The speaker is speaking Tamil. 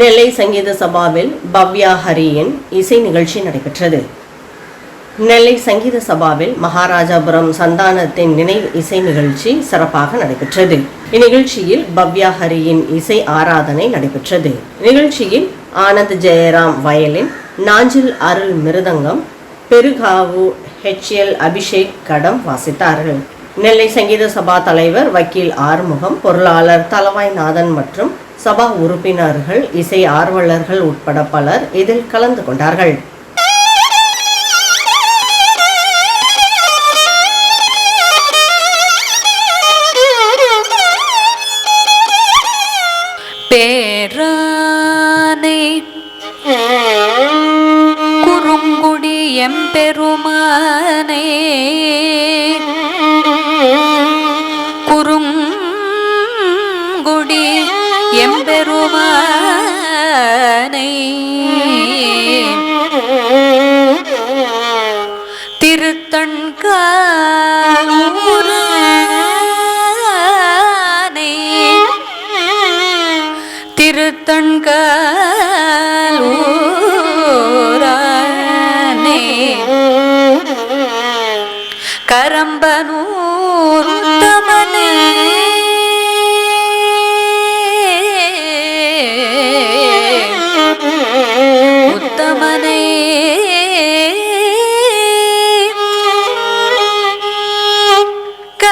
நெல்லை சங்கீத சபாவில் பவ்யா ஹரியின் இசை நிகழ்ச்சி நடைபெற்றது. நெல்லை சங்கீத சபாவில் மகாராஜாபுரம் சந்தானத்தின் நினைவு இசை நிகழ்ச்சி சிறப்பாக நடைபெற்றது. இந்நிகழ்ச்சியில் பவ்யா ஹரியின் இசை ஆராதனை நடைபெற்றது. நிகழ்ச்சியில் ஆனந்த் ஜெயராம் வயலின் நாஞ்சில் அருள் மிருதங்கம் பெருகாவு ஹெச்எல் அபிஷேக் கடம் வாசித்தார்கள். நெல்லை சங்கீத சபா தலைவர் வக்கீல் ஆறுமுகம் பொருளாளர் தலவாய் நாதன் மற்றும் சபா உறுப்பினர்கள் இசை ஆர்வலர்கள் உட்பட பலர் இதில் கலந்து கொண்டார்கள். பேரானை குறுங்குடி எம்பெருமானே எம்பெருமானை திருத்தன்கானை திருத்தண்காலூரானே கரம்பனூர்